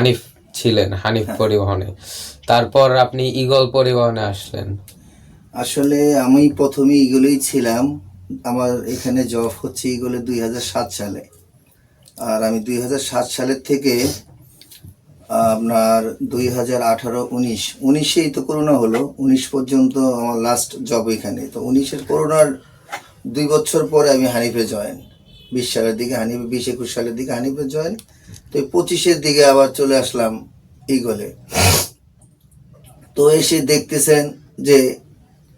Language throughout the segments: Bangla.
হানিফ ছিলেন হানিফ পরিবহনে। তারপর আপনি ইগল পরিবহনে আসলেন। আসলে আমি প্রথমে ইগুলোই ছিলাম। আমার এখানে জব হচ্ছে ইগুলো দুই হাজার সাত সালে। আর আমি দুই হাজার সাত সালের থেকে আপনার দুই হাজার আঠারো উনিশ উনিশেই তো করোনা হলো উনিশ পর্যন্ত আমার লাস্ট জব এখানে। তো উনিশের করোনার দুই বছর পরে আমি হানিফে জয়েন বিশ সালের দিকে হানিফে, বিশ একুশ সালের দিকে হানিফে জয়েন তো পঁচিশের দিকে আবার চলে আসলাম ইগলে তো এসে দেখতেছেন যে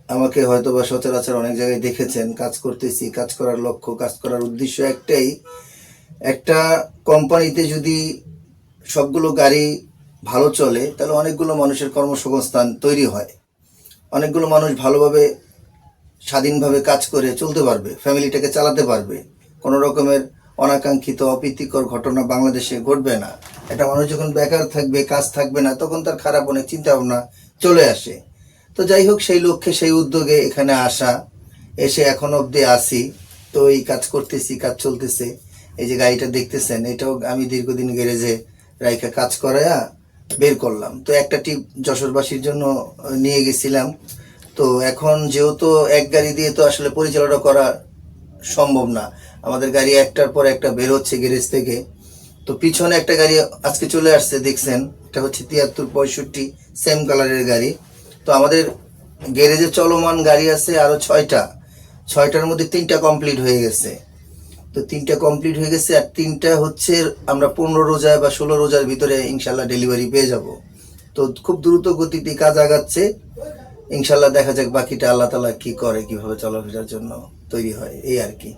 আমাকে হয়তো বা সচরাচর অনেক জায়গায় দেখেছেন, কাজ করতেছি, কাজ করার লক্ষ্য, কাজ করার উদ্দেশ্য একটাই, একটা কোম্পানিতে যদি সবগুলো গাড়ি ভালো চলে, তাহলে অনেকগুলো মানুষের কর্মসংস্থান তৈরি হয়। অনেকগুলো মানুষ ভালোভাবে স্বাধীনভাবে কাজ করে চলতে পারবে, ফ্যামিলিটাকে চালাতে পারবে। কোনো রকমের অনাকাঙ্ক্ষিত অপ্রীতিকর ঘটনা বাংলাদেশে ঘটবে না। একটা মানুষ যখন বেকার থাকবে, কাজ থাকবে না, তখন তার খারাপ অনেক চিন্তা ভাবনা চলে আসে। তো যাই হোক, সেই লক্ষ্যে, সেই উদ্যোগে এখানে আসা, এসে এখন অবধি আসি তো এই কাজ করতেছি, কাজ চলতেছে। এই যে গাড়িটা দেখতেছেন, এটাও আমি দীর্ঘদিন গ্যারেজে রাইখা কাজ করায়া বের করলাম। তো একটা টিপ যশোরবাসীর জন্য নিয়ে গেছিলাম। তো এখন যেহেতু এক গাড়ি দিয়ে তো আসলে পরিচালনা করা সম্ভব না। আমাদের গাড়ি একটার পর একটা বের হচ্ছে গ্যারেজ থেকে। তো পিছনে একটা গাড়ি আজকে চলে আসছে, দেখছেন? এটা হচ্ছে তিয়াত্তর পঁয়ষট্টি সেম কালারের গাড়ি। তো আমাদের গ্যারেজে চলমান গাড়ি আছে আরও ছয়টা। ছয়টার মধ্যে তিনটা কমপ্লিট হয়ে গেছে। তো তিনটা কমপ্লিট হয়ে গেছে আর তিনটা হচ্ছে আমরা পনেরো রোজা বা ষোলো রোজার ভিতরে ইনশাল্লাহ ডেলিভারি পেয়ে যাব। তো খুব দ্রুত গতিতে কাজ আগাচ্ছে। ইনশাল্লাহ দেখা যাক বাকিটা আল্লাহ তালা কি করে, কীভাবে চলাফেরার জন্য তৈরি হয়, এই আর কি।